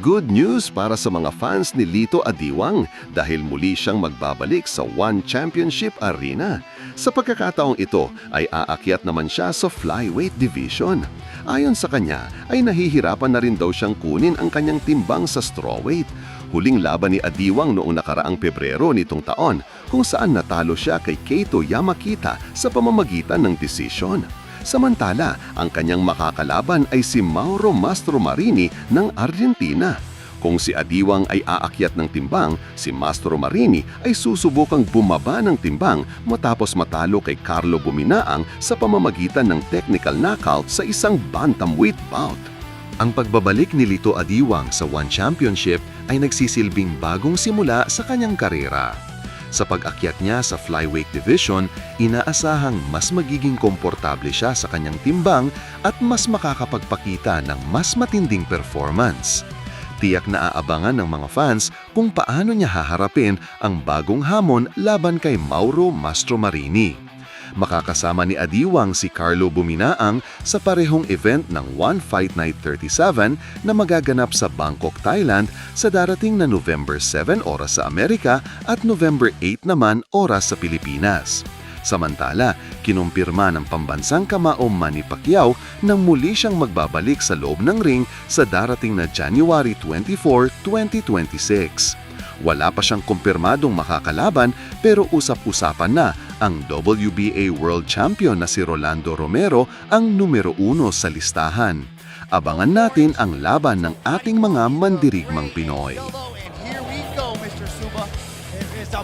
Good news para sa mga fans ni Lito Adiwang dahil muli siyang magbabalik sa One Championship Arena. Sa pagkakataong ito ay aakyat naman siya sa flyweight division. Ayon sa kanya ay nahihirapan na rin daw siyang kunin ang kanyang timbang sa strawweight. Huling laban ni Adiwang noong nakaraang Pebrero nitong taon kung saan natalo siya kay Keito Yamakita sa pamamagitan ng desisyon. Samantala, ang kanyang makakalaban ay si Mauro Mastromarini ng Argentina. Kung si Adiwang ay aakyat ng timbang, si Mastro Marini ay susubukang bumaba ng timbang matapos matalo kay Carlo Buminaang sa pamamagitan ng technical knockout sa isang bantamweight bout. Ang pagbabalik ni Lito Adiwang sa One Championship ay nagsisilbing bagong simula sa kanyang karera. Sa pag-akyat niya sa flyweight division, inaasahang mas magiging komportable siya sa kanyang timbang at mas makakapagpakita ng mas matinding performance. Tiyak na aabangan ng mga fans kung paano niya haharapin ang bagong hamon laban kay Mauro Mastromarini. Makakasama ni Adiwang si Carlo Buminaang sa parehong event ng One Fight Night 37 na magaganap sa Bangkok, Thailand sa darating na November 7 oras sa Amerika at November 8 naman oras sa Pilipinas. Samantala, kinumpirma ng pambansang kamao Manny Pacquiao na muli siyang magbabalik sa loob ng ring sa darating na January 24, 2026. Wala pa siyang kumpirmadong makakalaban pero usap-usapan na ang WBA World Champion na si Rolando Romero ang numero uno sa listahan. Abangan natin ang laban ng ating mga mandirigmang Pinoy. and here we go, Mr. Suba. It is a